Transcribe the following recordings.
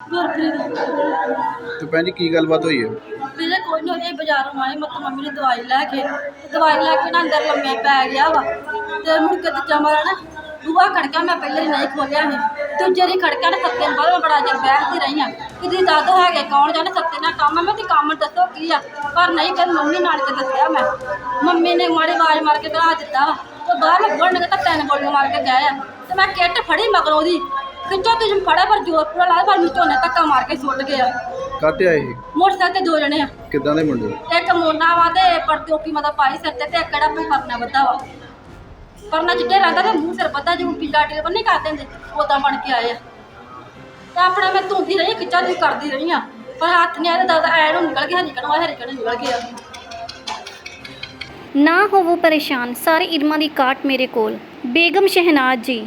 ਗੁਰਪ੍ਰੀਤ ਤੇ ਭੈਣ ਜੀ, ਕੀ ਗੱਲਬਾਤ ਹੋਈ ਹੈ? ਵੀਰੇ, ਕੋਈ ਨਹੀਂ ਇਹ ਬਾਜ਼ਾਰੋਂ ਆਏ ਮਤ ਮੰਮੀ ਨੇ ਦਵਾਈ ਲੈ ਕੇ, ਦਵਾਈ ਲੈ ਕੇ ਨਾ ਅੰਦਰ ਲੰਮੇ ਪੈ ਗਿਆ ਵਾ। ਤੇ ਮੁੜ ਕੇ ਦੂਜਾ ਮਾਰਾ ਨਾ, ਦੂਆ ਖੜਕਾ ਮੈਂ ਪਹਿਲੇ ਨਹੀਂ ਖੋਲਿਆ ਸੀ। ਦੂਜੇ ਦੀ ਖੜਕਾ ਨਾ, ਸੱਤੇ ਨੂੰ ਮੈਂ ਬੜਾ ਚਿਰ ਬੈਠਦੀ ਰਹੀ ਆ ਕਿ ਜੀ ਦਾਦੋ ਹੈਗੇ, ਕੌਣ ਜਾਣੇ, ਸੱਤੇ ਨਾਲ ਕੰਮ ਆ, ਮੈਂ ਤੇ ਕੰਮ ਦੱਸੋ ਕੀ ਆ? ਪਰ ਨਹੀਂ ਕਰ ਮੰਮੀ ਨਾਲ ਕੇ ਦੱਸਿਆ ਮੈਂ। ਮੰਮੀ ਨੇ ਮਾੜੀ ਆਵਾਜ਼ ਮਾਰ ਕੇ ਦਵਾ ਦਿੱਤਾ ਵਾ। ਤੇ ਬਾਹਰ ਲੱਗਣ ਨੇ ਤਾਂ ਤਿੰਨ ਗੋਲੀਆਂ ਮਾਰ ਕੇ ਗਏ ਆ। ਤੇ ਮੈਂ ਕਿੱਟ ਫੜੀ ਮਗਰੋਂ ਦੀ। ਖਿੱਚੋ ਤੁਸੀਂ ਫੜਿਆ ਪਰ ਜ਼ੋਰ ਪੂਰਾ ਲਾਇਆ ਪਰ ਮੈਨੂੰ ਝੋਨੇ ਧੱਕਾ ਮਾਰ ਕੇ ਸੁੱਟ ਗਿਆ ਕਾਤੇ ਆਏ ਸੀ ਮੋਟਰਸਾਈਕਲ ਤੇ ਦੋ ਜਣੇ ਆ। ਕਿੱਦਾਂ ਦੇ ਮੁੰਡੇ? ਇੱਕ ਮੋਨਾ ਵਾ ਤੇ ਪਰਤੋਪੀ ਮਦਾ ਪਾਈ ਸਿਰ ਤੇ ਤੇ ਇੱਕ ਕਿਹੜਾ ਕੋਈ ਪਰਨਾ ਬੱਧਾ ਵਾ। ਪਰਨਾ ਚਿੱਟੇ ਰੰਗਾ ਤੇ ਮੂੰਹ ਸਿਰ ਬੱਧਾ ਜਿਵੇਂ ਪੀਲਾ ਟੇਲ ਬੰਨੇ ਕਰ ਦਿੰਦੇ ਉਦਾਂ ਬਣ ਕੇ ਆਏ ਆ। ਤੇ ਆਪਣਾ ਮੈਂ ਧੁੰਦੀ ਰਹੀ ਖਿੱਚਾ ਦੀ ਕਰਦੀ ਰਹੀ ਆ। ਪਰ ਹੱਥ ਨਹੀਂ ਆਇਆ ਦਾਦਾ ਐ ਨੂੰ ਨਿਕਲ ਗਿਆ ਨਿਕਲਣਾ ਹਰੀ ਕਣ ਨਿਕਲ ਗਿਆ। ਨਾ ਹੋਵੋ ਪਰੇਸ਼ਾਨ ਸਾਰੇ ਇਲਮਾਂ ਦੀ ਕਾਟ ਮੇਰੇ ਕੋਲ। ਬੇਗਮ ਸ਼ਹਿਨਾਜ਼ ਜੀ।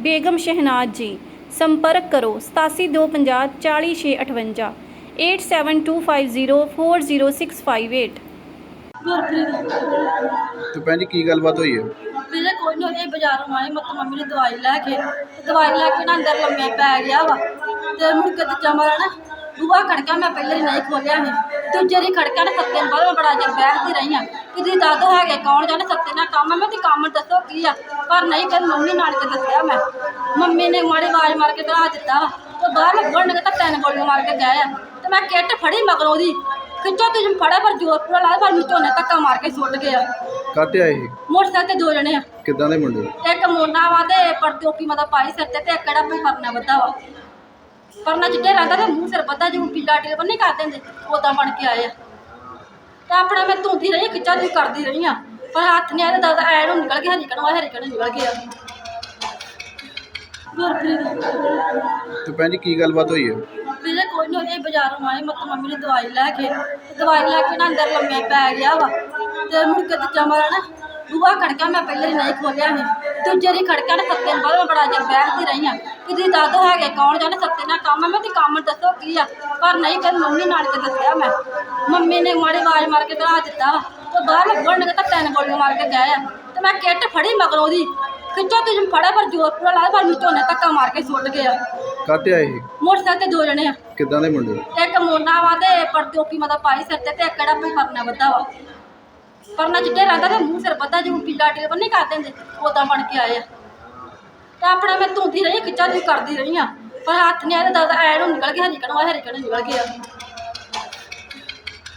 ਬੇਗਮ ਸ਼ਹਿਨਾਜ਼ ਜੀ ਸੰਪਰਕ ਕਰੋ 8725 40658 8725040658 ਗੁਰਪ੍ਰੀਤ ਤੇ ਭੈਣ ਜੀ ਕੀ ਗੱਲਬਾਤ ਹੋਈ ਹੈ? ਵੀਰੇ ਕੋਈ ਨਹੀਂ ਇਹ ਬਾਜ਼ਾਰੋਂ ਆਏ ਮਤ ਮੰਮੀ ਨੇ ਦਵਾਈ ਲੈ ਕੇ ਤੇ ਦਵਾਈ ਲੈ ਕੇ ਨਾ ਅੰਦਰ ਲੰਮੇ ਪੈ ਗਿਆ ਵਾ ਤੇ ਮੁੜ ਕੇ ਦੂਜਾ ਮਾਰਾ ਨਾ ਦੂਆ ਖੜਕਾ ਮੈਂ ਪਹਿਲੇ ਨਹੀਂ ਖੋਲਿਆ ਸੀ। ਦੂਜੇ ਦੀ ਖੜਕਾ ਨਾ ਸੱਤੇ ਨੂੰ ਬਾਅਦ ਮੈਂ ਬੜਾ ਚਿਰ ਬੈਠਦੀ ਰਹੀ ਆ। ਕਿ ਜੀ ਦਾਦੋ ਹੈਗੇ ਕੌਣ ਜਾਣੇ ਸੱਤੇ ਨਾਲ ਕੰਮ ਆ? ਮੈਂ ਤੇ ਕੰਮ ਦੱਸੋ ਕੀ ਆ? ਪਰ ਨਹੀਂ ਕਰ ਮੰਮੀ ਨਾਲ ਕੇ ਦੱਸਿਆ ਮੈਂ। ਮੰਮੀ ਨੇ ਮਾੜੀ ਆਵਾਜ਼ ਮਾਰ ਕੇ ਦਵਾ ਦਿੱਤਾ ਵਾ। ਤੇ ਬਾਹਰ ਲੱਗਣ ਨੇ ਤਾਂ ਤਿੰਨ ਗੋਲੀਆਂ ਮਾਰ ਕੇ ਗਏ ਆ। ਤੇ ਮੈਂ ਕਿੱਟ ਫੜੀ ਮਗਰੋਂ ਦੀ ਖਿੱਚੋ ਤੁਸੀਂ ਫੜਿਆ ਪਰ ਜ਼ੋਰ ਪੂਰਾ ਲਾਇਆ ਪਰ ਮੈਨੂੰ ਝੋਨੇ ਧੱਕਾ ਮਾਰ ਕੇ ਸੁੱਟ ਗਿਆ। ਕਾਤੇ ਆਏ ਮੋਟਰਸਾਈਕਲ ਤੇ ਦੋ ਜਣੇ ਆ। ਕਿੱਦਾਂ ਦੇ ਮੁੰਡੇ? ਇੱਕ ਮੋਨਾ ਵਾ ਤੇ ਪਰਤੋਪੀ ਮਦਾ ਪਾਈ ਸਿਰ ਤੇ ਤੇ ਇੱਕ ਕਿਹੜਾ ਕੋਈ ਪਰਨਾ ਬੱਧਾ ਵਾ। ਪਰਨਾ ਚਿੱਟੇ ਰੰਗਾ ਤੇ ਮੂੰਹ ਸਿਰ ਬੱਧਾ ਜਿਵੇਂ ਪੀਲਾ ਟੇਲ ਬੰਨੇ ਕਰ ਦਿੰਦੇ ਉਦਾਂ ਬਣ ਕੇ ਆਏ ਆ ਤੇ ਆਪਣਾ ਮੈਂ ਧੁੰਦੀ ਰਹੀ ਖਿੱਚਾ ਦੀ ਕਰਦੀ ਰਹੀ ਆ। ਪਰ ਹੱਥ ਨਹੀਂ ਆਇਆ ਦਾਦਾ ਐ ਨੂੰ ਨਿਕਲ ਗਿਆ ਹਰੀ ਕਣ ਹਰੀ ਕਣ ਨਿਕਲ ਗਿਆ। ਤੇ ਭੈਣ ਜੀ ਕੀ ਗੱਲਬਾਤ ਹੋਈ ਹੈ ਵੀਰੇ ਕੋਈ ਨਹੀਂ ਇਹ ਬਾਜ਼ਾਰੋਂ ਆਏ ਮਤ ਮੰਮੀ ਨੇ ਦਵਾਈ ਲੈ ਕੇ ਤੇ ਦਵਾਈ ਲੈ ਕੇ ਨਾ ਅੰਦਰ ਲੰਮੇ ਪੈ ਗਿਆ ਵਾ। ਤੇ ਮੁੜ ਕੇ ਦੂਜਾ ਮਾਰਾ ਨਾ ਦੂਆ ਖੜਕਾ ਮੈਂ ਪਹਿਲੇ ਨਹੀਂ ਖੋਲਿਆ ਸੀ। ਦੂਜੇ ਦੀ ਖੜਕਾ ਨਾ ਸੱਤੇ ਨੂੰ ਬਾਅਦ ਮੈਂ ਬੜਾ ਚਿਰ ਬੈਠਦੀ ਰਹੀ ਆ। ਕਿ ਜੀ ਦਾਦੋ ਹੈਗੇ ਕੌਣ ਜਾਣੇ ਸੱਤੇ ਨਾਲ ਕੰਮ ਆ? ਮੈਂ ਤੇ ਕੰਮ ਦੱਸੋ ਕੀ ਆ? ਪਰ ਨਹੀਂ ਕਰ ਮੰਮੀ ਨਾਲ ਕੇ ਦੱਸਿਆ ਮੈਂ। ਮੰਮੀ ਨੇ ਮਾੜੀ ਆਵਾਜ਼ ਮਾਰ ਕੇ ਦਵਾ ਦਿੱਤਾ ਤੇ ਬਾਹਰ ਲੱਗਣ ਨੇ ਤਾਂ ਤਿੰਨ ਗੋਲੀਆਂ ਮਾਰ ਕੇ ਗਏ ਆ। ਤੇ ਮੈਂ ਕਿੱਟ ਫੜੀ ਮਗਰੋਂ ਦੀ ਖਿੱਚੋ ਤੁਸੀਂ ਫੜਿਆ ਪਰ ਜ਼ੋਰ ਪੂਰਾ ਲਾਇਆ ਪਰ ਮੈਨੂੰ ਝੋਨੇ ਧੱਕਾ ਮਾਰ ਕੇ ਸੁੱਟ ਗਿਆ ਕਾਤੇ ਆਏ ਸੀ ਮੋਟਰਸਾਈਕਲ ਤੇ ਦੋ ਜਣੇ ਆ। ਕਿੱਦਾਂ ਦੇ ਮੁੰਡੇ? ਇੱਕ ਮੋਨਾ ਵਾ ਤੇ ਪਰਤੋਪੀ ਮਦਾ ਪਾਈ ਸਿਰ ਤੇ ਤੇ ਇੱਕ ਕਿਹੜਾ ਕੋਈ ਪਰਨਾ ਬੱਧਾ ਵਾ। ਪਰਨਾ ਚਿੱਟੇ ਰੰਗਾ ਤੇ ਮੂੰਹ ਸਿਰ ਬੱਧਾ ਜਿਵੇਂ ਪੀਲਾ ਟੇਲ ਬੰਨੇ ਕਰ ਦਿੰਦੇ ਉਦਾਂ ਬਣ ਕੇ ਆਏ ਆ। ਤੇ ਆਪਣਾ ਮੈਂ ਧੁੰਦੀ ਰਹੀ ਖਿੱਚਾ ਦੀ ਕਰਦੀ ਰਹੀ ਆ ਪਰ ਹੱਥ ਨਹੀਂ ਆਇਆ ਦਾਦਾ ਐ ਨੂੰ ਨਿਕਲ ਗਿਆ ਹਰੀ ਕਣ ਹਰੀ ਕਣ ਨਿਕਲ ਗਿਆ।